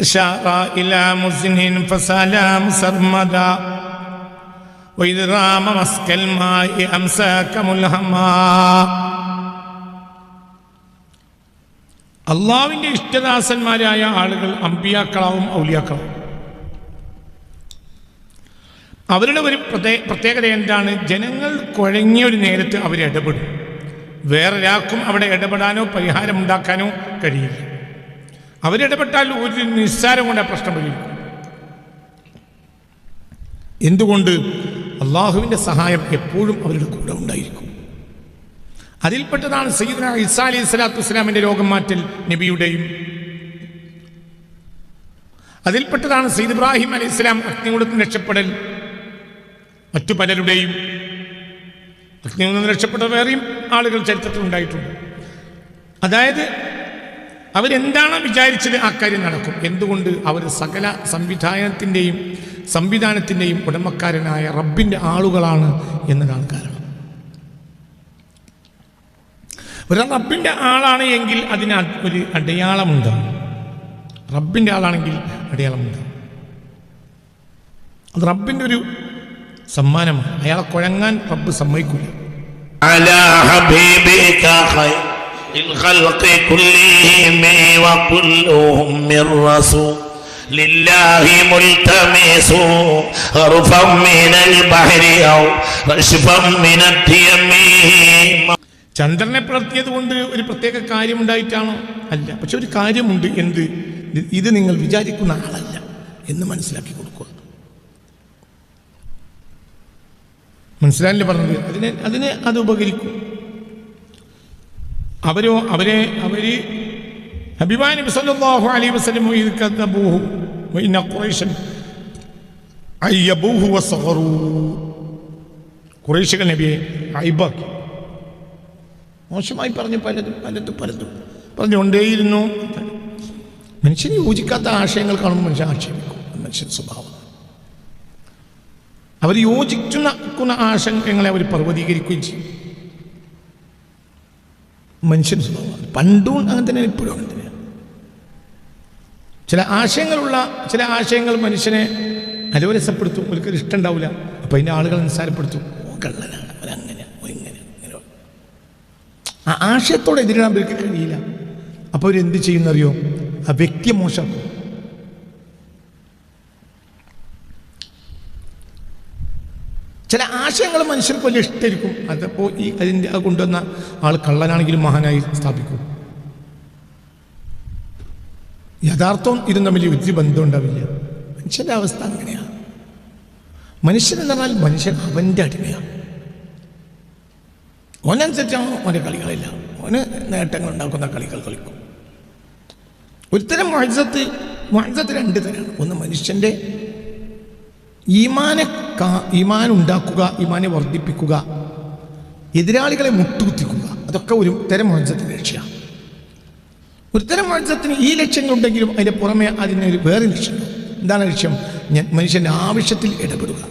شار إلى مزن فسلام سرمدا وإذ رام مسك الماء أمساك ملهما അള്ളാവിൻ്റെ ഇഷ്ടദാസന്മാരായ ആളുകൾ അമ്പിയാക്കളാവും ഔലിയാക്കളാവും അവരുടെ ഒരു പ്രത്യേ- പ്രത്യേകത എന്താണ് ജനങ്ങൾ കുഴങ്ങിയ ഒരു നേരത്ത് അവർ ഇടപെടും വേറൊരാൾക്കും അവിടെ ഇടപെടാനോ പരിഹാരം ഉണ്ടാക്കാനോ കഴിയില്ല അവരിടപെട്ടാൽ ഒരു നിസ്സാരം കൊണ്ട് ആ പ്രശ്നം പരിഹരിക്കും. എന്തുകൊണ്ട് അള്ളാഹുവിന്റെ സഹായം എപ്പോഴും അവരുടെ കൂടെ ഉണ്ടായിരിക്കും? അതിൽപ്പെട്ടതാണ് സയ്യിദ്ന ഇസാ അലി സ്വലാത്തു വസ്സലാമിന്റെ രോഗം മാറ്റൽ നബിയുടെയും. അതിൽപ്പെട്ടതാണ് സയ്യിദ് ഇബ്രാഹിം അലൈഹി സ്വലാം അഗ്നികുടത്തിന് രക്ഷപ്പെടൽ മറ്റു പലരുടെയും. നിന്ന് രക്ഷപ്പെട്ട വേറെയും ആളുകൾ ചരിത്രത്തിൽ ഉണ്ടായിട്ടുണ്ട്. അതായത് അവരെന്താണ് വിചാരിച്ചത് ആ കാര്യം നടക്കും? എന്തുകൊണ്ട് അവർ സകല സംവിധാനത്തിന്റെയും സംവിധാനത്തിന്റെയും ഉടമക്കാരനായ റബ്ബിന്റെ ആളുകളാണ് എന്നതാണ് കാരണം. ഒരു റബ്ബിന്റെ ആളാണ് എങ്കിൽ അതിന് ഒരു അടയാളമുണ്ടാവും റബ്ബിന്റെ ആളാണെങ്കിൽ അടയാളമുണ്ടാവും അത് റബ്ബിന്റെ ഒരു സമ്മാനമാണ്. അയാളെ കുഴങ്ങാൻ റബ്ബ് സമ്മതിക്കില്ല على حبيبك خير الخلق كلهم وكلهم من رسول لله ملتمس غرفا من البحر أو رشفا من الديم ചന്ദ്രനെ പുലർത്തിയത് കൊണ്ട് ഒരു പ്രത്യേക കാര്യമുണ്ടായിട്ടാണോ അല്ല പക്ഷെ ഒരു കാര്യമുണ്ട് എന്ത് ഇത് ഇത് നിങ്ങൾ വിചാരിക്കുന്ന ആളല്ല എന്ന് മനസ്സിലാക്കി കൊടുക്കുക മനസ്സിലായില്ലേ പറഞ്ഞത് അതിനെ അതിനെ അത് ഉപകരിക്കും അവരോ അവരെ അവർ ഹബീബാൻ നബി സല്ലല്ലാഹു അലൈഹി വസല്ലം വഇന്ന നബിയെ ഐബാക്കി മോശമായി പറഞ്ഞു പലതും പലതും പലതും. പറഞ്ഞുകൊണ്ടേയിരുന്നു. മനുഷ്യന് യോജിക്കാത്ത ആശയങ്ങൾ കാണുമ്പോൾ മനുഷ്യൻ ആക്ഷേപിക്കും. മനുഷ്യൻ സ്വഭാവം അവർ യോജിക്കുന്ന ആശയങ്ങളെ അവർ പർവതീകരിക്കുകയും ചെയ്യും. മനുഷ്യന്റെ സ്വഭാവമാണ് പണ്ടും അങ്ങനെ തന്നെയാണ് ഇപ്പോഴും അങ്ങനെ തന്നെയാണ്. ചില ആശയങ്ങളുള്ള ചില ആശയങ്ങൾ മനുഷ്യനെ അലോരസപ്പെടുത്തും ഒരിക്കലും ഇഷ്ടം ഉണ്ടാവില്ല അപ്പം അതിന്റെ ആളുകൾ നിസ്സാരപ്പെടുത്തും. ഓ കള്ളനാണ്. അവരങ്ങനെ ഇങ്ങനെ ഇങ്ങനെ. ആ ആശയത്തോടെ എതിരിടാൻ അവർക്ക് കഴിയില്ല. അപ്പോൾ അവരെന്ത് ചെയ്യുന്നറിയോ? ആ വ്യക്തിയെ മോശമാക്കും. ചില ആശയങ്ങൾ മനുഷ്യർക്ക് വലിയ ഇഷ്ടമായിരിക്കും. അതപ്പോൾ ഈ അതിന്റെ അത് കൊണ്ടുവന്ന ആൾ കള്ളനാണെങ്കിലും മഹാനായി സ്ഥാപിക്കും. യഥാർത്ഥവും ഇതും തമ്മിൽ ഒരു ബന്ധം ഉണ്ടാവില്ല. മനുഷ്യന്റെ അവസ്ഥ അങ്ങനെയാണ് മനുഷ്യൻ എന്ന് പറഞ്ഞാൽ മനുഷ്യൻ അവന്റെ അടിമയാണ് ഓനനുസരിച്ചാണ് ഓന്റെ കളികളില്ല. ഓന് നേട്ടങ്ങൾ ഉണ്ടാക്കുന്ന കളികൾ കളിക്കും. ഒരുത്തരം മഹസത്ത് മഹസത്ത് രണ്ട് തരമാണ് ഒന്ന് മനുഷ്യന്റെ ഈമാനെ ഈമാൻ ഉണ്ടാക്കുക ഈമാനെ വർദ്ധിപ്പിക്കുക എതിരാളികളെ മുട്ടുകുത്തിക്കുക അതൊക്കെ ഒരു തരം മഹസത്തിന്റെ ലക്ഷ്യമാണ് ഒരു തരം മത്സരത്തിന് ഈ ലക്ഷ്യങ്ങളുണ്ടെങ്കിലും അതിന്റെ പുറമെ അതിനൊരു വേറെ ലക്ഷ്യമുണ്ട്. എന്താണ് ലക്ഷ്യം? മനുഷ്യന്റെ ആവശ്യത്തിൽ ഇടപെടുക.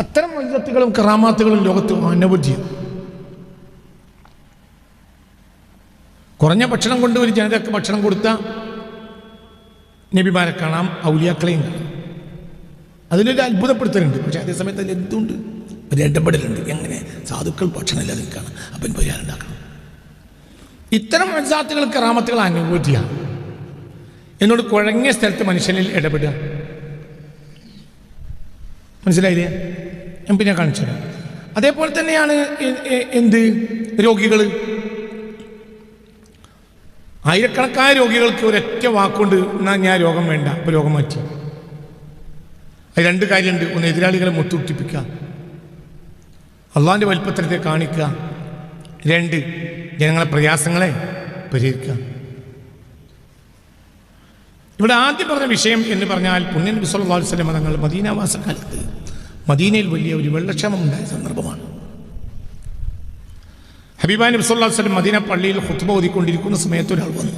അത്തരം മത്സരത്തുകളും കറാമാത്തുകളും ലോകത്ത് അനവധിയാണ് കുറഞ്ഞ ഭക്ഷണം കൊണ്ട് ഒരു ജനതയ്ക്ക് ഭക്ഷണം കൊടുത്ത നബിമാരെ കാണാം ഔലിയാക്കളെയും കാണാം. അതിലൊരു അത്ഭുതപ്പെടുത്തലുണ്ട്. പക്ഷേ അതേസമയത്ത് അതിൽ എന്തുണ്ട്? ഒരു ഇടപെടലുണ്ട്. എങ്ങനെ? സാധുക്കൾ ഭക്ഷണമില്ലാതെ നിൽക്കുകയാണ്. അപ്പം പരിഹാരം ഉണ്ടാക്കണം. ഇത്തരം മനസ്സാത്തുകൾ കറാമത്തുകൾ അനുഭൂതിയാണ് എന്നോട് കുഴങ്ങിയ സ്ഥലത്ത് മനുഷ്യനിൽ ഇടപെടുക. മനസ്സിലായില്ലേ? ഞാൻ പിന്നെ കാണിച്ചു തരാം അതേപോലെ തന്നെയാണ് എന്ത്? രോഗികൾ ആയിരക്കണക്കായ രോഗികൾക്ക് ഒരൊറ്റ വാക്കുകൊണ്ട് എന്നാൽ ഞാൻ രോഗം വേണ്ട അപ്പോൾ രോഗം മാറ്റി. അത് രണ്ട് കാര്യമുണ്ട്. ഒന്ന് എതിരാളികളെ മുത്തുട്ടിപ്പിക്കുക അള്ളാഹിന്റെ വലിപ്പത്രത്തെ കാണിക്കുക. രണ്ട് ജനങ്ങളെ പ്രയാസങ്ങളെ പരിഹരിക്കുക. ഇവിടെ ആദ്യം പറഞ്ഞ വിഷയം എന്ന് പറഞ്ഞാൽ പുണ്യൻ ബിസ്വല്ലാ വസ്ലം തങ്ങൾ മദീനാവാസ കാലത്ത് മദീനയിൽ വലിയ ഒരു വെള്ളക്ഷാമം ഉണ്ടായ സന്ദർഭമാണ്. ഹബീബാൻ ബിസ്വല്ലാ വസ്ലം മദീന പള്ളിയിൽ ഹുത്തുബ ഓതിക്കൊണ്ടിരിക്കുന്ന സമയത്ത് ഒരാൾ വന്നു.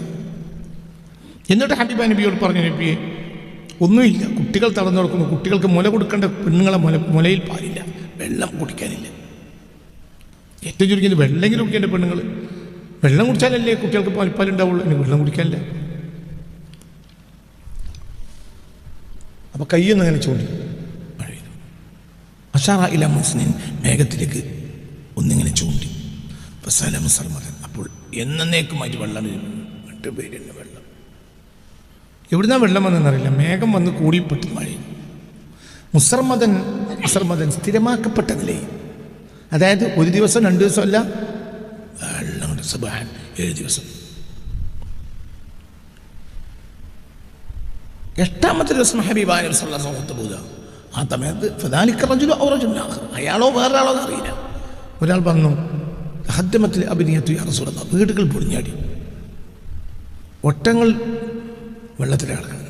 എന്നിട്ട് ഹബീബാ നബിയോട് പറഞ്ഞു നബിയെ ഒന്നുമില്ല. കുട്ടികൾ തളർന്നു കൊടുക്കുന്നു. കുട്ടികൾക്ക് മുല കൊടുക്കേണ്ട പെണ്ണുങ്ങളെ മുല മുലയിൽ പാലില്ല. വെള്ളം കുടിക്കാനില്ല. ഏറ്റവും ചുരുങ്ങിയത് വെള്ളമെങ്കിലും കുടിക്കേണ്ട പെണ്ണുങ്ങൾ വെള്ളം കുടിച്ചാലല്ലേ കുട്ടികൾക്ക് പാൽപ്പാലുണ്ടാവുള്ളൂ ഇനി വെള്ളം കുടിക്കാനില്ല. അപ്പൊ കയ്യൊന്നും അങ്ങനെ ചൂണ്ടി. അഷാറ ഇല മുസ്ലിൻ മേഘത്തിലേക്ക് ഒന്നിങ്ങനെ ചൂണ്ടി. മുസർമകൻ അപ്പോൾ എന്നേക്കുമായിട്ട് വെള്ളം എട്ട് പേരുണ്ട് വെള്ളം എവിടുന്നാ വെള്ളം വന്നെന്നറിയില്ല മേഘം വന്ന് കൂടിപ്പെട്ട് മഴ മുസർമദൻ മുസർമദൻ സ്ഥിരമാക്കപ്പെട്ട നിലയിൽ അതായത് ഒരു ദിവസം രണ്ട് അല്ല വെള്ളം സുബാൻ ഏഴ് ദിവസം എട്ടാമത്തെ ദിവസം ഹബീബായ സമൂഹത്ത് പോവുക ആ സമയത്ത്. അയാളോ വേറൊരാളോ എന്നറിയില്ല ഒരാൾ പറഞ്ഞു ഹദ്യമത്തിൽ അഭിനയത്തു അറസുറന്ന വീടുകൾ പൊളിഞ്ഞാടി. ഒട്ടങ്ങൾ വെള്ളത്തിലെ കിടക്കണം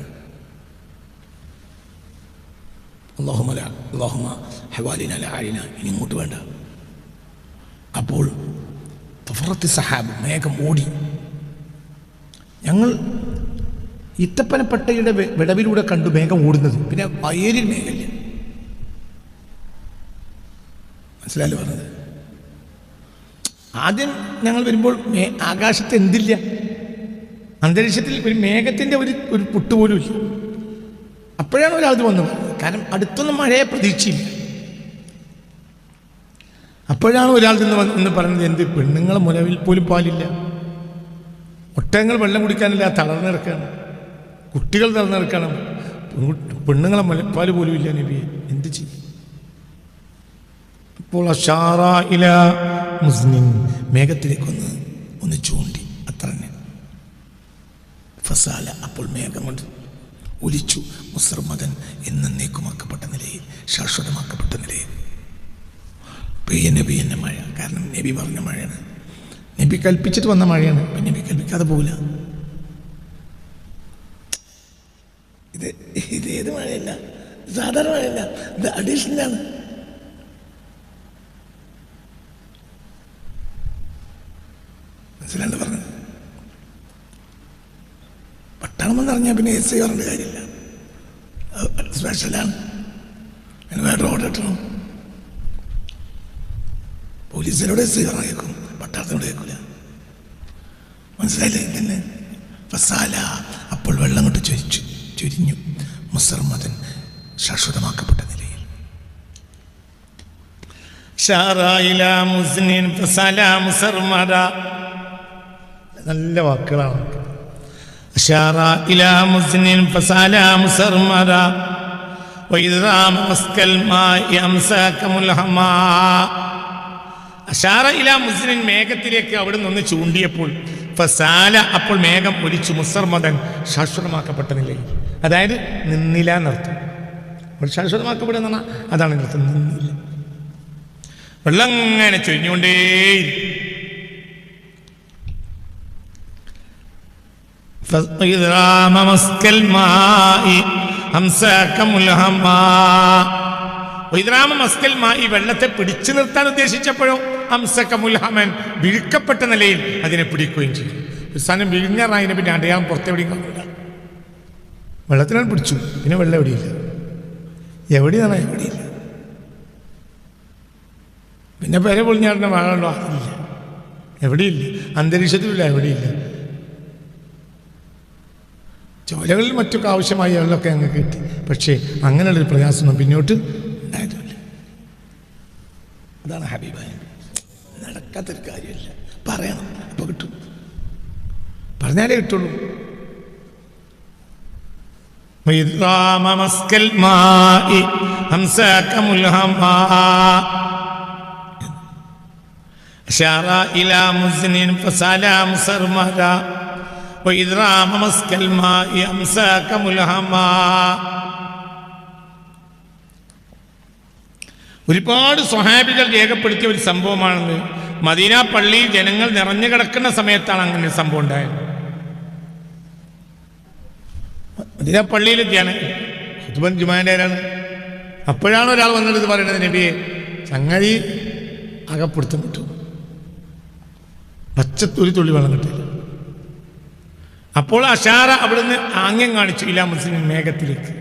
അള്ളാഹുമല അള്ളാഹുമ ഹവാലിന ലാലിന ഇനി ഇങ്ങോട്ട് വേണ്ട. അപ്പോൾ ഫറത്തി സഹാബ് മേഘം ഓടി. ഞങ്ങൾ ഇത്തപ്പനപ്പട്ടയുടെ വിടവിലൂടെ കണ്ടു മേഘം ഓടുന്നത്. പിന്നെ അയേരിൽ മേഘമില്ല മനസ്സിലായല്ലോ പറഞ്ഞത്? ആദ്യം ഞങ്ങൾ വരുമ്പോൾ മേ ആകാശത്ത് എന്തില്ല? അന്തരീക്ഷത്തിൽ ഒരു മേഘത്തിന്റെ ഒരു ഒരു പുട്ടുപോലും ഇല്ല. അപ്പോഴാണ് ഒരാൾ വന്നു കാരണം അടുത്തൊന്നും മഴയെ പ്രതീക്ഷയില്ല അപ്പോഴാണ് ഒരാൾ നിന്ന് വന്ന് പറഞ്ഞത് എന്ത് പെണ്ണുങ്ങളെ മുലവിൽ പോലും പാലില്ല. ഒട്ടകങ്ങൾ വെള്ളം കുടിക്കാനില്ല തളർന്നു കുട്ടികൾ തളർന്നു കിടക്കുകയാണ്. പെണ്ണുങ്ങളെ മുലപ്പാൽ പോലും ഇല്ല നബിയെ. എന്ത് ചെയ്യും? അപ്പോൾ അഷാറ ഇല മുസ്ലിം മേഘത്തിലേക്കൊന്ന് ഒന്ന് ചൂണ്ടി. അത്ര തന്നെ ഫസാല അപ്പോൾ മേഘം കൊണ്ട് ഒലിച്ചു. മുസർമദൻ എന്നേക്കുമാക്കപ്പെട്ട നിലയിൽ ശാശ്വതമാക്കപ്പെട്ട നിലയിൽ. പെയ്യന്നെ പെയ്യന്നെ മഴ. കാരണം നബി പറഞ്ഞ മഴയാണ്. നബി കൽപ്പിച്ചിട്ട് വന്ന മഴയാണ്. പിന്നെ നബി കൽപ്പിക്കാതെ പോകില്ല ഇത് ഇത് ഏത് മഴയല്ല? സാധാരണ മഴയല്ല. ഇത് അഡീഷണലാണ് മനസ്സിലാണ്ട് പറഞ്ഞത്. പട്ടാളമെന്ന് പറഞ്ഞാൽ പിന്നെ എസ് ഐ പറഞ്ഞ കാര്യമില്ല. സ്പെഷ്യലാണ് അതിന് വേറെ ഓർഡർ കിട്ടണം പോലീസിനോട് എസ് ഐ പറഞ്ഞേക്കും പട്ടാളത്തിനോട് കേൾക്കില്ല മനസ്സിലായില്ലേ തന്നെ ഫസാല അപ്പോൾ വെള്ളം കൊണ്ട് ചൊരിച്ചു ചൊരിഞ്ഞു. മുസർമദൻ ശാശ്വതമാക്കപ്പെട്ട നിലയിൽ. ഷാറായില മുസ്ലിൻ ഫസാല മുസർമദ നല്ല വാക്കുകളാണ്. മേഘത്തിലേക്ക് അവിടെ നിന്ന് ചൂണ്ടിയപ്പോൾ ഫസാല അപ്പോൾ മേഘം ഒലിച്ചു മുസർമദൻ ശാശ്വതമാക്കപ്പെട്ട നിലയിൽ. അതായത് നിന്നില്ല നിർത്തും ഒരു ശാശ്വതമാക്കപ്പെടുക എന്ന് അതാണ് എന്നർത്ഥം നിന്നില്ല വെള്ളം അങ്ങനെ ചൊരിഞ്ഞുകൊണ്ടേയിരിക്കും. മായി വെള്ളത്തെ പിടിച്ചു നിർത്താൻ ഉദ്ദേശിച്ചപ്പോഴോ ഹംസക്കമുൽഹമൻ വിഴുക്കപ്പെട്ട നിലയിൽ അതിനെ പിടിക്കുകയും ചെയ്തു. സാധനം വിഴുങ്ങാറായതിനെ പിന്നെ അടയാളം പുറത്തെവിടെയും കാണില്ല വെള്ളത്തിനാണ് പിടിച്ചു. പിന്നെ വെള്ളം എവിടെയില്ല. എവിടെയാണ് എവിടെയില്ല. പിന്നെ പേരെ പൊളിഞ്ഞാടിനെ വെള്ളമുണ്ടോ അതില്ല. എവിടെയില്ല. അന്തരീക്ഷത്തിലില്ല എവിടെയില്ല. ചോലകളിൽ മറ്റൊക്കെ ആവശ്യമായ വെള്ളമൊക്കെ അങ്ങ് കിട്ടി. പക്ഷേ അങ്ങനെയുള്ളൊരു പ്രയാസമൊന്നും പിന്നോട്ട് ഉണ്ടായതുമില്ല അതാണ് ഹബീബായ നടക്കാത്തൊരു കാര്യമില്ല. പറയണം. അപ്പോൾ കിട്ടും. പറഞ്ഞാലേ കിട്ടുള്ളൂ. ഒരുപാട് സ്വഹാബികൾ രേഖപ്പെടുത്തിയ ഒരു സംഭവമാണെന്ന് മദീന പള്ളിയിൽ ജനങ്ങൾ നിറഞ്ഞു കിടക്കുന്ന സമയത്താണ് അങ്ങനെ ഒരു സംഭവം ഉണ്ടായത്. മദീന പള്ളിയിൽ ജന ജുമാനാണ് അപ്പോഴാണ് ഒരാൾ വന്നിട്ട് പറയുന്നത് നബിയെ ചങ്ങഴി അകപ്പെടുത്തം കിട്ടും. പച്ചത്തൊരു തുള്ളി വെള്ളം കിട്ടില്ല. അപ്പോൾ അഷാറ അവിടുന്ന് ആംഗ്യം കാണിച്ചു ഇല്ല മുസ്ലിം മേഘത്തിലേക്ക്.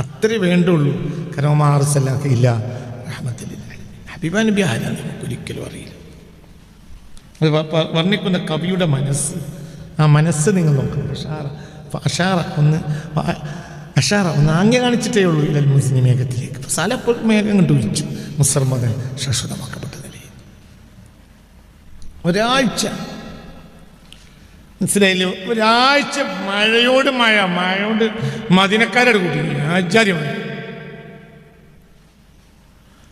അത്രേ വേണ്ടുള്ളൂ. കാരണം മാറസല്ലാത്ത ഇല്ല റഹ്മത്തില്ല ഹബീബ നബി ആരാണ് നമുക്ക് ഒരിക്കലും അറിയില്ല. അത് വർണിക്കുന്ന കവിയുടെ മനസ്സ് ആ മനസ്സ് നിങ്ങൾ നോക്കണം. അഷാറ അഷാറ ഒന്ന് അഷാറ ഒന്ന് ആംഗ്യ കാണിച്ചിട്ടേ ഉള്ളൂ ഇല്ലൽ മുസ്ലിം മേഘത്തിലേക്ക്. സ്ഥലപ്പോൾ മേഘം കണ്ടു വിളിച്ചു. മുസർമകൻ ശാശ്വതമാക്കപ്പെട്ട നിലയിൽ. ഒരാഴ്ച മനസ്സിലായില്ലേ? ഒരാഴ്ച മഴയോട് മഴ മഴയോട് മദിനക്കാരുടെ കൂട്ടി ആചാര്യമാണ്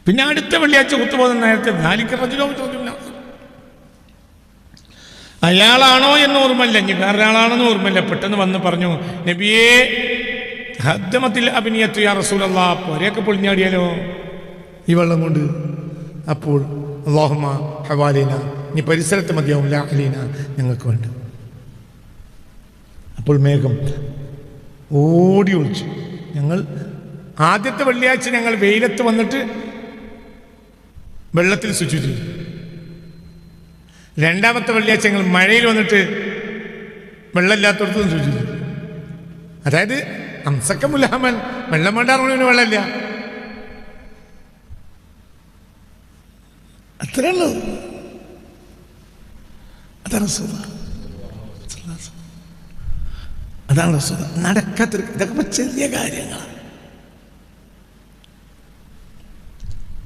പിന്നെ അടുത്ത വെള്ളിയാഴ്ച കുത്തുപോകുന്ന നേരത്തെ നാലിക്ക് പ്രതിരോധം ചോദ്യം അയാളാണോ എന്ന് ഓർമ്മയില്ല. ഇനി വേറെ ആളാണെന്ന് ഓർമ്മയില്ല. പെട്ടെന്ന് വന്ന് പറഞ്ഞു നബിയേ ഹദ്ദമത്തിൽ അഭിനയത്തു യാ റസൂലല്ല. പൊരയൊക്കെ പൊളിഞ്ഞാടിയാലോ? ഈ വെള്ളം കൊണ്ട് അപ്പോൾ അള്ളാഹുമ ഹവാലീന. നീ പരിസരത്ത് മതിയാവും. ലാ അലീന. ഞങ്ങൾക്ക് വേണ്ട. അപ്പോൾ മേഘം ഓടി ഒളിച്ചു. ഞങ്ങൾ ആദ്യത്തെ വെള്ളിയാഴ്ച ഞങ്ങൾ വെയിലത്ത് വന്നിട്ട് വെള്ളത്തിൽ ശുചിച്ചു രണ്ടാമത്തെ വെള്ളിയാഴ്ച ഞങ്ങൾ മഴയിൽ വന്നിട്ട് വെള്ളമില്ലാത്തടത്തും ശുചിച്ചു അതായത് അംസക്ക മുലാമൻ വെള്ളം വേണ്ടാറുള്ളതിന് വെള്ളമില്ല. അത്രയുള്ളൂ അതാണ് റസൂല അതാണ് റസൂല നടക്കാത്തൊരു ഇതൊക്കെ ചെറിയ കാര്യങ്ങളാണ്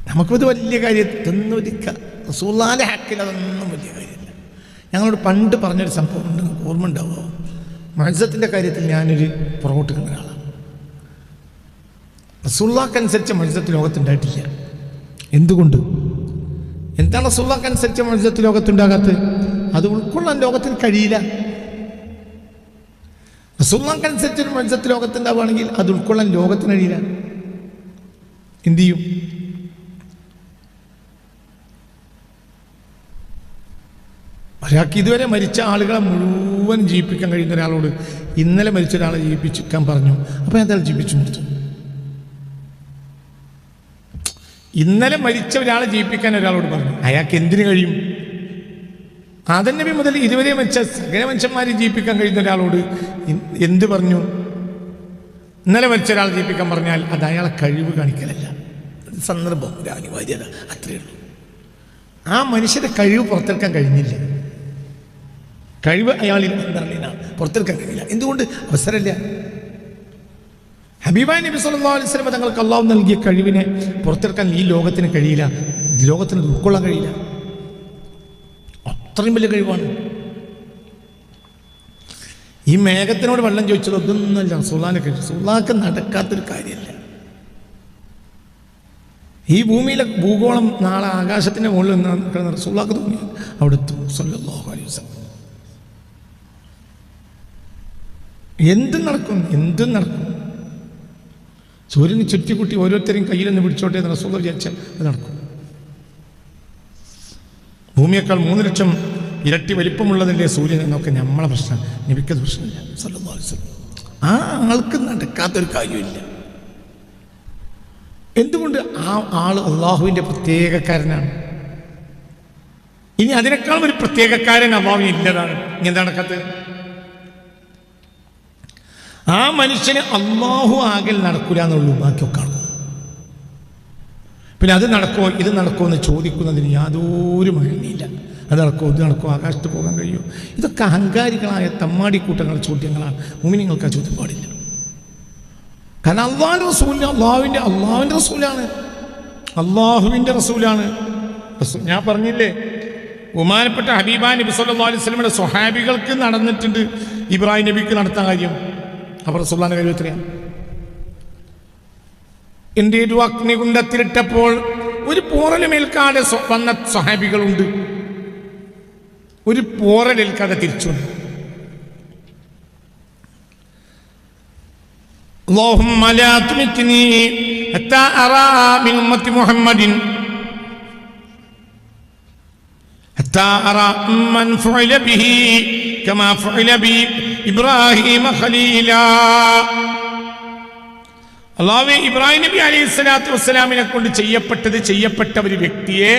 നമുക്കിത് വലിയ കാര്യം ഇതൊന്നും ഒരു ഹാക്കിൽ അതൊന്നും വലിയ കാര്യമില്ല. ഞങ്ങളോട് പണ്ട് പറഞ്ഞൊരു സംഭവം ഉണ്ട്. ഓർമ്മ ഉണ്ടാവുമോ മത്സരത്തിന്റെ കാര്യത്തിൽ ഞാനൊരു പുറകോട്ട് കണ്ട ഒരാളാണ്. റസൂള്ളാക്കനുസരിച്ച് മത്സരത്തിൽ ലോകത്തുണ്ടായിട്ടില്ല. എന്തുകൊണ്ട്? എന്താണ് റസൂള്ളാക്കനുസരിച്ച് മത്സരത്തിൽ ലോകത്തുണ്ടാകാത്തത്? അത് ഉൾക്കൊള്ളാൻ ലോകത്തിന് കഴിയില്ല. റസൂള്ളാക്കനുസരിച്ച് ഒരു മത്സരത്തിൽ ലോകത്തുണ്ടാവുകയാണെങ്കിൽ അത് ഉൾക്കൊള്ളാൻ ലോകത്തിന് കഴിയില്ല എന്തു ചെയ്യും ഒരാൾക്ക് ഇതുവരെ മരിച്ച ആളുകളെ മുഴുവൻ ജീവിപ്പിക്കാൻ കഴിയുന്ന ഒരാളോട് ഇന്നലെ മരിച്ച ഒരാളെ ജീവിപ്പിക്കാൻ പറഞ്ഞു. അപ്പോൾ അയാൾ ജീവിപ്പിച്ചു കൊടുത്തു ഇന്നലെ മരിച്ച ഒരാളെ ജീവിപ്പിക്കാൻ ഒരാളോട് പറഞ്ഞു. അയാൾക്ക് എന്തിനു കഴിയും? ആദൻ നബി മുതൽ ഇതുവരെ വെച്ച സകല മനുഷ്യന്മാരെ ജീവിപ്പിക്കാൻ കഴിയുന്ന ഒരാളോട് എന്ത് പറഞ്ഞു? ഇന്നലെ മരിച്ച ഒരാൾ ജീവിപ്പിക്കാൻ പറഞ്ഞാൽ അത് അയാളെ കഴിവ് കാണിക്കലല്ല. സന്ദർഭം ഒരു അനിവാര്യത അത്രയേ ഉള്ളൂ. ആ മനുഷ്യന്റെ കഴിവ് പുറത്തെടുക്കാൻ കഴിഞ്ഞില്ല. കഴിവ് അയാളിൽ എന്താ പുറത്തെടുക്കാൻ കഴിയില്ല. എന്തുകൊണ്ട്? അവസരമില്ല. ഹബീബായ് നബി സല്ലല്ലാഹു അലൈഹി വസല്ലം തങ്ങൾക്ക് അള്ളാഹു നൽകിയ കഴിവിനെ പുറത്തെടുക്കാൻ ഈ ലോകത്തിന് കഴിയില്ല. ലോകത്തിന് ഉൾക്കൊള്ളാൻ കഴിയില്ല. അത്രയും വലിയ കഴിവാണ്. ഈ മേഘത്തിനോട് വെള്ളം ചോദിച്ചത് ഒതൊന്നുമല്ല സുല്ലാനെ കഴിച്ചു സുല്ലാക്ക് നടക്കാത്തൊരു കാര്യമല്ല. ഈ ഭൂമിയിലെ ഭൂഗോളം നാളെ ആകാശത്തിന്റെ മുകളിൽ നിന്ന് റസൂള്ളാക്ക് തോന്നി അവിടെ എന്തും നടക്കും. എന്തും നടക്കും. സൂര്യന് ചുറ്റിക്കുട്ടി ഓരോരുത്തരെയും കയ്യിൽ നിന്ന് പിടിച്ചോട്ടെ എന്ന് റസൂള്ള വിചാരിച്ചാൽ അത് നടക്കും. ഭൂമിയേക്കാൾ മൂന്ന് ലക്ഷം ഇരട്ടി വലിപ്പമുള്ളതല്ലേ സൂര്യൻ എന്നൊക്കെ നമ്മളെ പ്രശ്നം. നബിക്കത് പ്രശ്നമില്ല ആ ആൾക്ക് നടക്കാത്തൊരു കാര്യമില്ല. എന്തുകൊണ്ട് ആ ആൾ അള്ളാഹുവിന്റെ പ്രത്യേകക്കാരനാണ്? ഇനി അതിനേക്കാളും ഒരു പ്രത്യേകക്കാരൻ അള്ളാഹുവിന് ഇല്ലതാണ്. ഇനി എന്താ നടക്കാത്തത്? ആ മനുഷ്യന് അള്ളാഹു ആകെ നടക്കൂല എന്നുള്ളൂ ബാക്കിയൊക്കെ നടക്കും പിന്നെ അത് നടക്കുമോ ഇത് നടക്കുമോ എന്ന് ചോദിക്കുന്നതിന് യാതൊരു മഴയില്ല അത് നടക്കുമോ ഇത് നടക്കുമോ ആകാശത്ത് പോകാൻ കഴിയുമോ? ഇതൊക്കെ അഹങ്കാരികളായ തമ്മാടിക്കൂട്ടങ്ങളുടെ ചോദ്യങ്ങളാണ്. മുമിനിങ്ങൾക്ക് ആ ചോദ്യം പാടില്ല. കാരണം അള്ളാഹിന്റെ റസൂലിന് അള്ളാഹുവിന്റെ അള്ളാഹുവിന്റെ റസൂലാണ്. അള്ളാഹുവിന്റെ റസൂലാണ്. ഞാൻ പറഞ്ഞില്ലേ ബഹുമാനപ്പെട്ട ഹബീബാൻ നബി സല്ലാ അലൈഹി സ്വഹാബികൾക്ക് നടന്നിട്ടുണ്ട് ഇബ്രാഹിം നബിക്ക് നടത്താൻ കാര്യം. അപ്പോൾ റസൂല്ലാന്റെ കാര്യം എത്രയാണ്? എൻ്റെ ഒരു അഗ്നികുണ്ടത്തിലിട്ടപ്പോൾ ഒരു പോറലുമേൽക്കാതെ സ്വ- വന്ന സ്വഹാബികളുണ്ട് ഒരു പോറലേൽക്കാതെ തിരിച്ചു വന്നു اللهم لا تمتني حتى أرى من أمة محمد حتى أرى من فعل به كما فعل بإبراهيم خليلا അള്ളാഹു ഇബ്രാഹിം നബി അലൈഹി സ്വലാത്തു വസ്സലാമിനെ കൊണ്ട് ചെയ്യപ്പെട്ടത് ചെയ്യപ്പെട്ട ഒരു വ്യക്തിയെ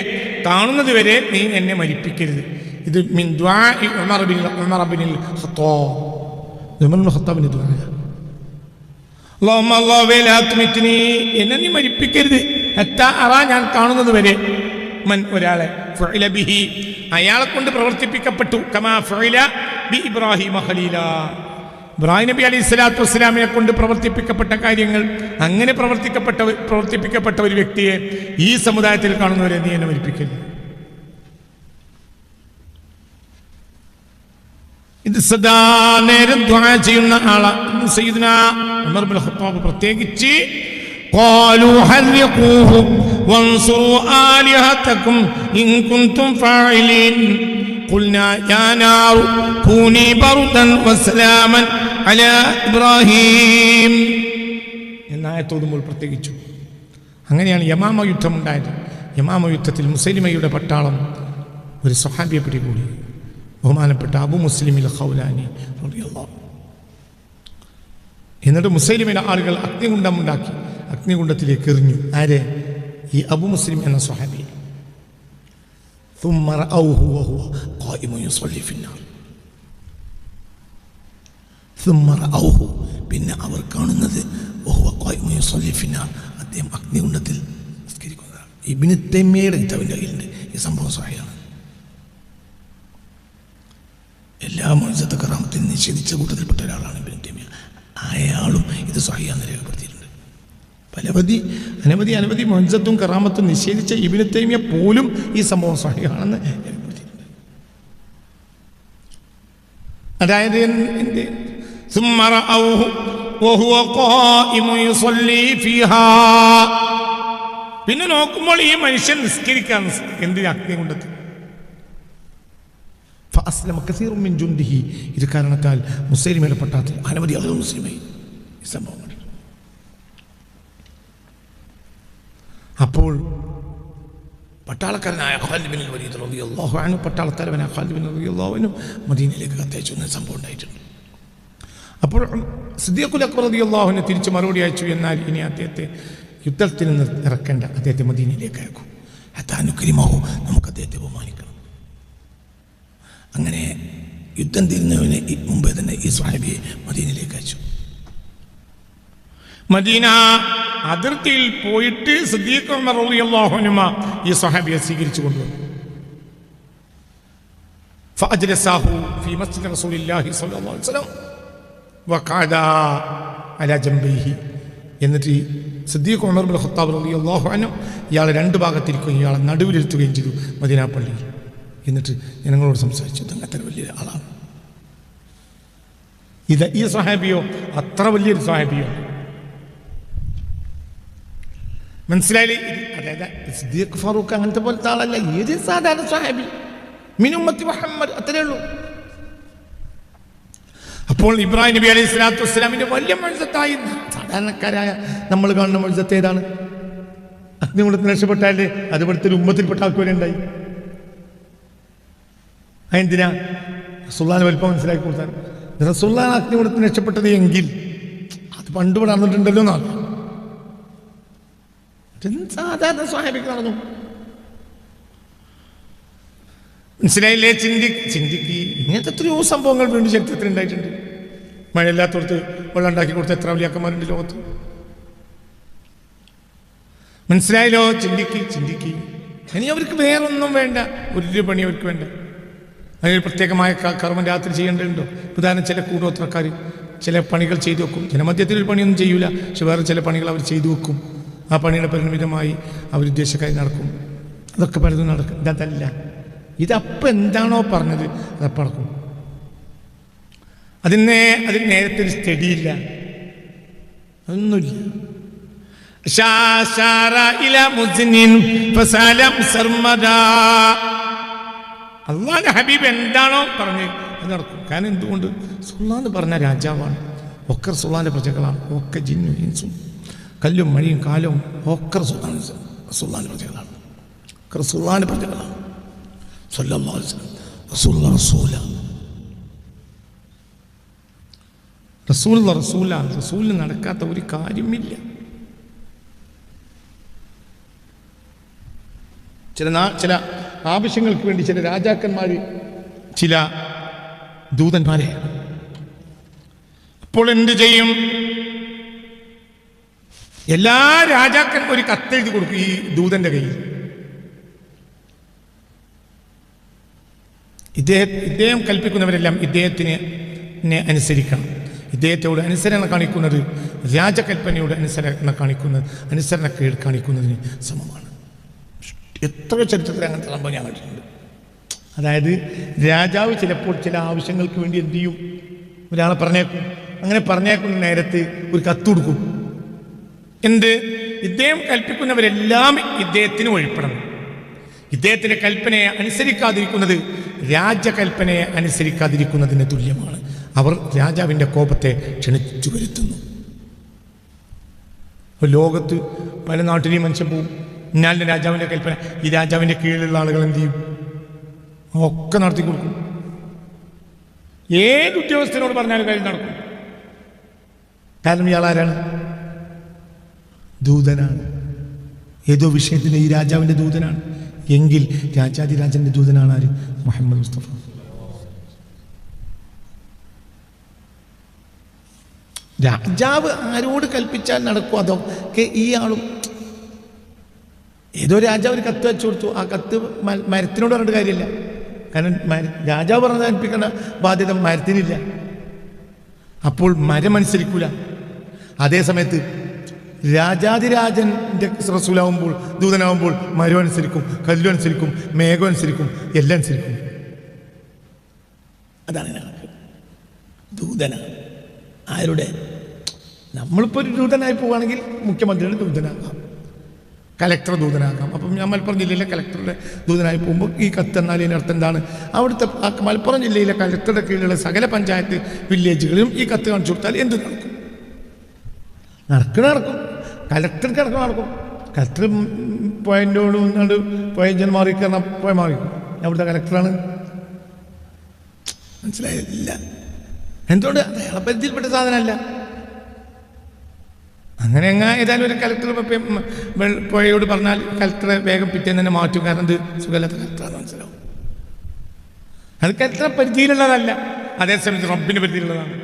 കാണുന്നത് വരെ നീ എന്നെ മരിപ്പിക്കരുത്. ഇത് എന്നെ നീ മരിപ്പിക്കരുത്. എത്താ അറാ ഞാൻ കാണുന്നത് വരെ മൻ ഒരാളെ അയാളെ കൊണ്ട് പ്രവർത്തിപ്പിക്കപ്പെട്ടു. കമാ ബി ഇബ്രാഹിം ഇബ്രാഹിം നബി അലൈഹി സ്വലാത്തു വസ്സലാമിനെ കൊണ്ട് പ്രവർത്തിപ്പിക്കപ്പെട്ട കാര്യങ്ങൾ അങ്ങനെ പ്രവർത്തിക്കപ്പെട്ട പ്രവർത്തിപ്പിക്കപ്പെട്ട ഒരു വ്യക്തിയെ ഈ സമുദായത്തിൽ കാണുന്നവരെ നീ എന്നെ മരിപ്പിക്കരുത് ഇത് സദാ നേരം ദ്വാ ചെയ്യുന്ന ആളാണ് സയ്യിദ്ന ഉമർ ബിൻ ഖത്താബ് പ്രത്യേകിച്ച് قالوا حرقوه وانصروا آلهتكم إن كنتم فاعلين قلنا يا نار كوني بردا وسلاما على إبراهيم എന്നായത്തോതുമ്പോൾ പ്രത്യേകിച്ചു അങ്ങനെയാണ് യമാമ യുദ്ധം ഉണ്ടായത് യമാമ യുദ്ധത്തിൽ മുസൈലിമയുടെ പട്ടാളം ഒരു സ്വഹാബിയെ പിടികൂടി ബഹുമാനപ്പെട്ട അബു മുസ്ലിമിൽ ഖൗലാനി റളിയല്ലാഹു എന്നിട്ട് മുസൈലിമിന്റെ ആളുകൾ അഗ്നികുണ്ഡമുണ്ടാക്കി അഗ്നികുണ്ഡത്തിലേക്ക് എറിഞ്ഞു ആരെ ഈ അബു മുസ്ലിം എന്ന സ്വഹാബി ثم رأوه وهو قائم يصلي في النار പിന്നെ അവർ കാണുന്നത് അദ്ദേഹം അഗ്നികുണ്ഡത്തിൽ നിസ്കരിക്കുന്നതാണ്. ഇബിന് തെമ്മയുടെ കിതാബിന്റെ കയ്യിലുണ്ട് ഈ സംഭവം സഹായമാണ് എല്ലാ മനുഷ്യത്തെ കറാമത്തിൽ നിഷേധിച്ച കൂട്ടത്തിൽപ്പെട്ട ഒരാളാണ് ഇബിന് തെമ്മിയ അയാളും ഇത് സഹിയാന്ന് രേഖപ്പെടുത്തിയിട്ടുണ്ട്. പലവധി അനവധി അനവധി മനുഷ്യത്വം കറാമത്തും നിഷേധിച്ച ഇബിന് തെമ്മിയ പോലും ഈ സംഭവം സഹിയാണെന്ന് രേഖപ്പെടുത്തിയിട്ടുണ്ട്. അതായത് എന്റെ ثم رأوه وهو قائم يصلي فيها പിന്നെ നോക്കുമ്പോൾ ഈ മനുഷ്യൻ നിസ്കരിക്കാൻ എന്തിന് അഗ്നി കൊണ്ടെത്തി ഫഅസ്ലമ കസീറും മിൻ ജുൻദിഹി ഇത് കാരണത്താൽ മുസ്ലിമയുടെ പട്ടാത്തിൽ അനവധി ആളുകൾ മുസ്ലിമായി ഈ സംഭവം കണ്ടു അപ്പോൾ പട്ടാളക്കാരനായ ഖാലിദ് ബിൻ വലീദ് റളിയല്ലാഹു അൻഹു പട്ടാളത്തലവനായ ഖാലിദ് ബിൻ റളിയല്ലാഹു അൻഹു മദീനയിലേക്ക് കത്തയച്ചു എന്ന സംഭവം ഉണ്ടായിട്ടുണ്ട് അപ്പോൾ സിദ്ദീഖുൽ അക്ബർ റളിയല്ലാഹു അൻഹു തിരിച്ച് മറുപടി അയച്ചു എന്നാൽ ഇനി അദ്ദേഹത്തെ യുദ്ധത്തിൽ നിന്ന് ഇറക്കേണ്ട അദ്ദേഹത്തെ മദീനയിലേക്ക് അയക്കും ഹത്താനുക്കരിമാവോ നമുക്ക് അദ്ദേഹത്തെ ബഹുമാനിക്കണം അങ്ങനെ യുദ്ധം തീരുന്നവന് ഈ മുമ്പേ തന്നെ ഈ സ്വാഹിബിയെ മദീനയിലേക്ക് അയച്ചു മദീന അതിർത്തിയിൽ പോയിട്ട് സിദ്ദീഖ് ഉമർ റളിയല്ലാഹു അൻഹുമ ഈ സ്വഹാബിയെ സ്വീകരിച്ചു കൊണ്ടുവന്നു فأجلساه في مسجد رسول الله صلى الله عليه وسلم വഖാദ എന്നിട്ട് സിദ്ദീഖ് ഉമർ ബുൽ ഖത്താബ് അലി അള്ളാഹു അനും രണ്ട് ഭാഗത്തിരിക്കും. ഇയാളെ നടുവിലിരുത്തുകയും ചെയ്തു മദീന എന്നിട്ട് ജനങ്ങളോട് സംസാരിച്ചു. അങ്ങനത്തെ വലിയ ആളാണ്. ഇത് ഈ സഹാബിയോ അത്ര വലിയൊരു സഹാബിയോ മനസ്സിലായില്ലേ? അതായത് സിദ്ദീഖ് ഫാറൂഖ് അങ്ങനത്തെ പോലത്തെ ആളല്ല. ഏത് സാധാരണ സഹാബി മിനുമത്തി മുഹമ്മദ് അത്രയേ ഉള്ളൂ. അപ്പോൾ ഇബ്രാഹിം നബി അലൈഹി സ്വലാത്തു വസ്സലാമിന്റെ വലിയ മത്സത്തായി സാധാരണക്കാരായ നമ്മൾ കാണുന്ന മത്സരത്തെ ഏതാണ്? അഗ്നികുളത്തിന് രക്ഷപ്പെട്ടാലേ അത് ഇവിടുത്തെ ഉമ്മത്തിൽപ്പെട്ട ഉണ്ടായി. അതെന്തിനാ? സുല്ലാൻ വലിപ്പം മനസ്സിലാക്കി കൊടുത്താൽ റസുല്ലാൻ അഗ്നികുളത്തിന് രക്ഷപ്പെട്ടത് എങ്കിൽ അത് പണ്ട് ഇവിടെ എന്നാണ്. സാധാരണ സ്വാഭാവിക നടന്നു? മനസ്സിലായില്ലേ? ചിന്തി ചിന്തിക്ക്. ഇങ്ങനത്തെ എത്രയോ സംഭവങ്ങൾ വീണ്ടും ചരിത്രത്തിൽ ഉണ്ടായിട്ടുണ്ട്. മഴയില്ലാത്തടത്ത് വെള്ളം ഉണ്ടാക്കി കൊടുത്ത എത്ര വലിയാക്കന്മാരുണ്ട് ലോകത്ത്? മനസ്സിലായല്ലോ? ചിന്തിക്ക് ചിന്തിക്ക്. ഇനി അവർക്ക് വേറൊന്നും വേണ്ട. ഒരു പണി അവർക്ക് വേണ്ട. അതിൽ പ്രത്യേകമായ കർമ്മം രാത്രി ചെയ്യേണ്ടതുണ്ടോ? പ്രധാനം ചില കൂടോത്രക്കാർ ചില പണികൾ ചെയ്തു വെക്കും. ജനമധ്യത്തിൽ ഒരു പണിയൊന്നും ചെയ്യൂല. പക്ഷെ വേറെ ചില പണികൾ അവർ ചെയ്തു വെക്കും. ആ പണിയുടെ പരിമിതമായി അവർ ഉദ്ദേശക്കാരി നടക്കും. അതൊക്കെ പലതും നടക്കും. ഇതല്ല. ഇതപ്പം എന്താണോ പറഞ്ഞത് അതപ്പം നടക്കും. അതിന് അതിന് നേരത്തെ ഒരു സ്റ്റഡിയില്ല ഒന്നുമില്ല അള്ളാന്റെ ഹബീബ് എന്താണോ പറഞ്ഞ് അത് നടക്കും. കാരണം എന്തുകൊണ്ട്? സുള്ളാന്ന് പറഞ്ഞ രാജാവാണ്. ഒക്കെ സുള്ളാന്റെ പ്രജകളാണ്. ഒക്കെ ജിന്നും ഹിൻസും കല്ലും മഴയും കാലവും ഒക്കെ സുൽത്താൻ റസൂല്ലാന്റെ പ്രജകളാണ്. റസൂല്ലാന്റെ പ്രജകളാണ്. സല്ലാ റസൂല റസൂല. റസൂലുള്ള റസൂല റസൂലിന് നടക്കാത്ത ഒരു കാര്യമില്ല. ചില ചില ആവശ്യങ്ങൾക്ക് വേണ്ടി ചില രാജാക്കന്മാർ ചില ദൂതന്മാരെ അപ്പോൾ എന്ത് ചെയ്യും? എല്ലാ രാജാക്കന്മാർ ഒരു കത്തെഴുതി കൊടുക്കും ഈ ദൂതന്റെ കയ്യിൽ. ഇദ്ദേഹം ഇദ്ദേഹം കൽപ്പിക്കുന്നവരെല്ലാം ഇദ്ദേഹത്തിന് അനുസരിക്കണം. ഇദ്ദേഹത്തോട് അനുസരണ കാണിക്കുന്നത് രാജകൽപ്പനയോട് അനുസരണ കാണിക്കുന്നത് അനുസരണക്കേട് കാണിക്കുന്നതിന് സമമാണ്. എത്ര ചരിത്രത്തിൽ അങ്ങനത്തെ സംഭവം ഞാൻ കണ്ടിട്ടുണ്ട്. അതായത് രാജാവ് ചിലപ്പോൾ ചില ആവശ്യങ്ങൾക്ക് വേണ്ടി എന്ത് ചെയ്യും? ഒരാളെ പറഞ്ഞേക്കും. അങ്ങനെ പറഞ്ഞേക്കുന്ന നേരത്ത് ഒരു കത്ത് കൊടുക്കും. എന്ത്? ഇദ്ദേഹം കൽപ്പിക്കുന്നവരെല്ലാം ഇദ്ദേഹത്തിന് വഴിപ്പെടണം ഇദ്ദേഹത്തിന്റെ കൽപ്പനയെ അനുസരിക്കാതിരിക്കുന്നത് രാജകൽപ്പനയെ അനുസരിക്കാതിരിക്കുന്നതിന് തുല്യമാണ്. അവർ രാജാവിന്റെ കോപത്തെ ക്ഷണിച്ചു വരുത്തുന്നു. ലോകത്ത് പല നാട്ടിലെയും മനുഷ്യൻ പോവും. ഇന്നാലിന്റെ രാജാവിന്റെ കൽപ്പന ഈ രാജാവിന്റെ കീഴിലുള്ള ആളുകൾ എന്ത് ചെയ്യും? ഒക്കെ നടത്തി കൊടുക്കും. ഏത് ഉദ്യോഗസ്ഥനോട് പറഞ്ഞാലും കാര്യം നടക്കും. കാരണം ഇയാൾ ആരാണ്? ദൂതനാണ്. ഏതോ വിഷയത്തിന് ഈ രാജാവിന്റെ ദൂതനാണ്. എങ്കിൽ രാജാതിരാജന്റെ ദൂതനാണ് ആര്? മുഹമ്മദ് മുസ്തഫ. രാജാവ് ആരോട് കൽപ്പിച്ചാൽ നടക്കും അതൊക്കെ ഈ ആളും? ഏതോ രാജാവ് ഒരു കത്ത് വെച്ചു കൊടുത്തു. ആ കത്ത് മരത്തിനോട് പറഞ്ഞിട്ട് കാര്യമില്ല. കാരണം രാജാവ് പറഞ്ഞത് ഏൽപ്പിക്കേണ്ട ബാധ്യത മരത്തിനില്ല. അപ്പോൾ മരം അനുസരിക്കൂല. അതേ സമയത്ത് രാജാതിരാജന്റെ റസൂലാവുമ്പോൾ ദൂതനാവുമ്പോൾ മരം അനുസരിക്കും കല്ലും അനുസരിക്കും മേഘം അനുസരിക്കും എല്ലാം അനുസരിക്കും. അതാണ് ദൂതന ആരുടെ? നമ്മളിപ്പോൾ ഒരു ദൂതനായി പോവുകയാണെങ്കിൽ മുഖ്യമന്ത്രിയുടെ ദൂതനാകാം. കലക്ടർ ദൂതനാകാം. അപ്പം ഞാൻ മലപ്പുറം ജില്ലയിലെ കലക്ടറുടെ ദൂതനായി പോകുമ്പോൾ ഈ കത്ത് എന്നാൽ ഇതിന്റെ അർത്ഥം എന്താണ്? അവിടുത്തെ മലപ്പുറം ജില്ലയിലെ കലക്ടറുടെ കീഴിലുള്ള സകല പഞ്ചായത്ത് വില്ലേജുകളിലും ഈ കത്ത് കാണിച്ചു കൊടുത്താൽ എന്ത് നടക്കും? നടക്കണ നടക്കും. കലക്ടർക്ക് നടക്കണ നടക്കും. കലക്ടർ പോയിന്റോട് നിന്നാണ്ട് പോയിന്റ് മാറി കയറണം. പോയ മാറി. അവിടുത്തെ കലക്ടറാണ്. മനസ്സിലായില്ല. എന്തുകൊണ്ട്? അയാളെ പരിധിയിൽപ്പെട്ട സാധനമല്ല. അങ്ങനെ അങ്ങ് ഏതായാലും ഒരു കലക്ടർ പുഴയോട് പറഞ്ഞാൽ കലക്ടറെ വേഗം പിറ്റേന്ന് തന്നെ മാറ്റും. കാരണം ഇത് സുഖമില്ലാത്ത കലക്ടറാണെന്ന് മനസ്സിലാവും. അത് കലക്ടറെ പരിധിയിലുള്ളതല്ല. അതേസമയത്ത് റബ്ബിന്റെ പരിധിയിലുള്ളതാണ്.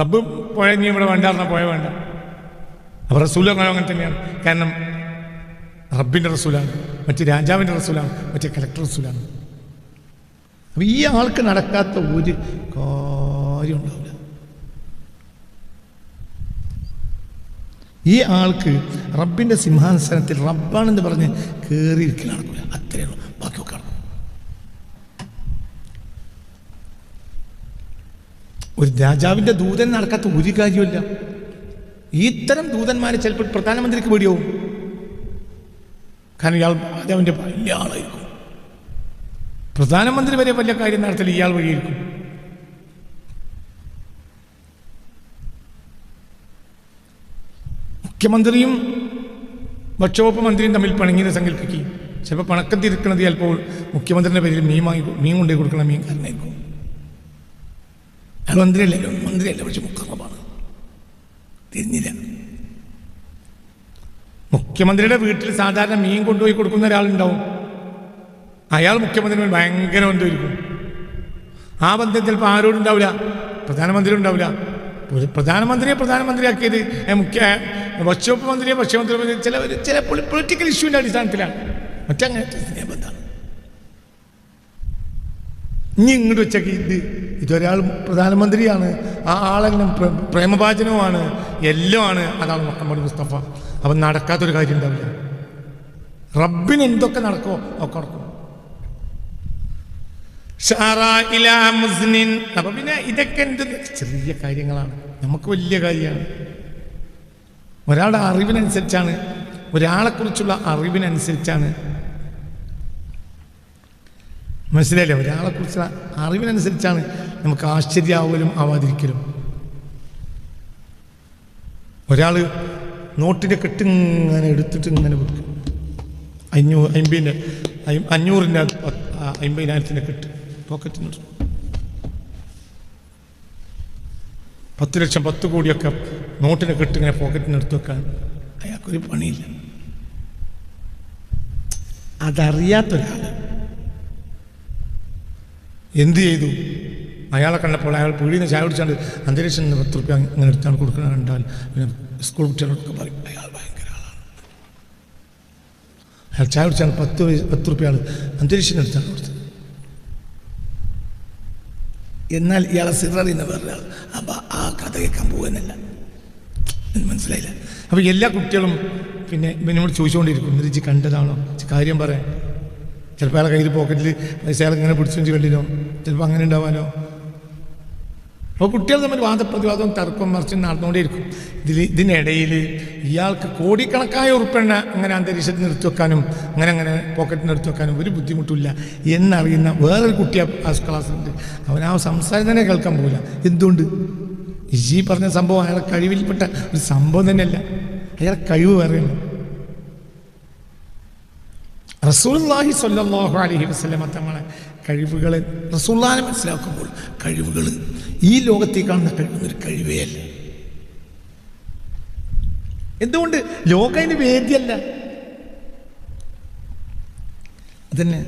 റബ്ബ് പുഴ നീ ഇവിടെ വേണ്ട പറഞ്ഞാൽ പുഴ വേണ്ട. അപ്പോൾ റസൂൽ അങ്ങനെ തന്നെയാണ്. കാരണം റബ്ബിന്റെ റസൂലാണ് മറ്റ് രാജാവിന്റെ റസൂലാണ് മറ്റേ കലക്ടർ റസൂലാണ്. അപ്പോൾ ഈ ആൾക്ക് നടക്കാത്ത ഒരു കാര്യം ഉണ്ടാവില്ല ഈ ആൾക്ക് റബ്ബിന്റെ സിംഹാസനത്തിൽ റബ്ബാണെന്ന് പറഞ്ഞ് കയറിയിരിക്കൽ നടക്കില്ല അത്രയേ ഉള്ളൂ. ബാക്കിയൊക്കെ ഒരു രാജാവിന്റെ ദൂതൻ നടക്കാത്ത ഒരു കാര്യമില്ല ഇത്തരം ദൂതന്മാരെ ചിലപ്പോൾ പ്രധാനമന്ത്രിക്ക് പേടിയാവും. കാരണം ഇയാൾ രാജാവിന്റെ വലിയ ആളായിരിക്കും. പ്രധാനമന്ത്രി വരെ വലിയ കാര്യം നടത്തൽ ഇയാൾ വഴിയായിരിക്കും. മുഖ്യമന്ത്രിയും ഭക്ഷ്യവകുപ്പ് മന്ത്രിയും തമ്മിൽ പണിങ്ങിനെ സങ്കല്പിക്കുകയും ചിലപ്പോൾ പണക്കം തിരിക്കുന്നത് ചിലപ്പോൾ മുഖ്യമന്ത്രിയുടെ പേരിൽ മീൻ വാങ്ങി മീൻ കൊണ്ടു കൊടുക്കണ മീൻ കാരനായിരിക്കും. അയാൾ മന്ത്രിയല്ലല്ലോ മന്ത്രിയല്ല? പക്ഷെ മുഖറബാണ് തിരിഞ്ഞില്ല. മുഖ്യമന്ത്രിയുടെ വീട്ടിൽ സാധാരണ മീൻ കൊണ്ടുപോയി കൊടുക്കുന്ന ഒരാളുണ്ടാവും. അയാൾ മുഖ്യമന്ത്രി ഭയങ്കര ബന്ധമായിരിക്കും. ആ ബന്ധം ചിലപ്പോൾ ആരോടും ഉണ്ടാവില്ല. പ്രധാനമന്ത്രി ഉണ്ടാവില്ല. പ്രധാനമന്ത്രിയെ പ്രധാനമന്ത്രിയാക്കിയത് മുഖ്യ ഭക്ഷ്യവകുപ്പ് മന്ത്രിയെ ഭക്ഷ്യമന്ത്രി ചില ഒരു ചില പൊളിറ്റിക്കൽ ഇഷ്യൂവിന്റെ അടിസ്ഥാനത്തിലാണ്. മറ്റങ്ങനെ സ്നേഹബന്ധമാണ് ഇനി ഇങ്ങോട്ട് വെച്ചേക്ക് ഇത് ഇതൊരാൾ പ്രധാനമന്ത്രിയാണ് ആ പ്ര- പ്രേമഭാചനവുമാണ് എല്ലാമാണ് അതാണ് മുഹമ്മദ് മുസ്തഫ. അവൻ നടക്കാത്തൊരു കാര്യം ഉണ്ടാവില്ല. റബ്ബിന് എന്തൊക്കെ നടക്കുമോ ഒക്കെ നടക്കും. അപ്പൊ പിന്നെ ഇതൊക്കെ എന്ത് ചെറിയ കാര്യങ്ങളാണ്. നമുക്ക് വലിയ കാര്യമാണ്. ഒരാളുടെ അറിവിനനുസരിച്ചാണ് ഒരാളെക്കുറിച്ചുള്ള അറിവിനനുസരിച്ചാണ്. മനസ്സിലായില്ലേ? ഒരാളെക്കുറിച്ചുള്ള അറിവിനനുസരിച്ചാണ് നമുക്ക് ആശ്ചര്യമാവലും ആവാതിരിക്കലും. ഒരാൾ നോട്ടിന്റെ കെട്ടിങ്ങനെ എടുത്തിട്ട് ഇങ്ങനെ വെക്കും. അഞ്ഞൂറ് അമ്പതിന്റെ അഞ്ഞൂറിന്റെ അമ്പതിനായിരത്തിന്റെ കെട്ട് പോക്കറ്റിന് പത്ത് ലക്ഷം പത്ത് കോടിയൊക്കെ നോട്ടിനെ കെട്ട് ഇങ്ങനെ പോക്കറ്റിന് എടുത്ത് വെക്കാൻ അയാൾക്കൊരു പണിയില്ല. അതറിയാത്തൊരാൾ എന്ത് ചെയ്തു? അയാളെ കണ്ടപ്പോൾ അയാൾ പീടിയിൽ ചായ കുടിച്ചാണ്ട് അന്തരീക്ഷം പത്ത് റുപ്യ ഇങ്ങനെ എടുത്താണ് കൊടുക്കണ കണ്ടാൽ പിന്നെ സ്കൂൾ കുട്ടികളൊക്കെ പറയും അയാൾ ഭയങ്കര ആളാണ്. അയാൾ ചായ കുടിച്ചാണ് പത്ത് പത്ത് റുപ്യ ആൾ അന്തരീക്ഷം എടുത്താണ് കൊടുത്തത്. എന്നാൽ ഇയാളെ സിറർ എന്ന് പറഞ്ഞാൽ അപ്പം ആ കഥ കേൾക്കാൻ പോകുന്നില്ല മനസ്സിലായില്ല. അപ്പോൾ എല്ലാ കുട്ടികളും പിന്നെ ഇവനോട് ചോദിച്ചുകൊണ്ടിരിക്കും എന്നിട്ട് കണ്ടതാണോ? കാര്യം പറയാം ചിലപ്പോൾ അയാളെ കയ്യിൽ പോക്കറ്റിൽ പൈസ ഇങ്ങനെ പിടിച്ചു കണ്ടിനോ ചിലപ്പോൾ അങ്ങനെ ഉണ്ടാവാനോ? അപ്പോൾ കുട്ടികൾ തമ്മിൽ വാദപ്രതിവാദവും തർക്കവും മറിച്ചും നടന്നുകൊണ്ടേയിരിക്കും. ഇതിൽ ഇതിനിടയിൽ ഇയാൾക്ക് കോടിക്കണക്കായ ഉറുപ്പെണ്ണ അങ്ങനെ അന്തരീക്ഷത്തിൽ നിർത്തി വെക്കാനും അങ്ങനെ അങ്ങനെ പോക്കറ്റിൽ നിർത്തി വെക്കാനും ഒരു ബുദ്ധിമുട്ടില്ല എന്നറിയുന്ന വേറൊരു കുട്ടി ആ ക്ലാസ്സിലുണ്ട് അവൻ ആ സംസാരം തന്നെ കേൾക്കാൻ പോകില്ല എന്തുകൊണ്ട്? ഈ പറഞ്ഞ സംഭവം അയാളെ കഴിവിൽപ്പെട്ട ഒരു സംഭവം തന്നെയല്ല. അയാളെ കഴിവ് വേറെയാണ്. റസൂൽല്ലാഹി സ്വല്ലല്ലാഹു അലഹി വസ്ലമ തങ്ങളെ കഴിവുകൾ റസൂല്ലാനെ മനസ്സിലാക്കുമ്പോൾ കഴിവുകൾ ഈ ലോകത്തെ കാണുന്ന കഴിവൊരു കഴിവേ അല്ല. എന്തുകൊണ്ട്? ലോകം അതിന് വേദിയല്ല. അതന്നെ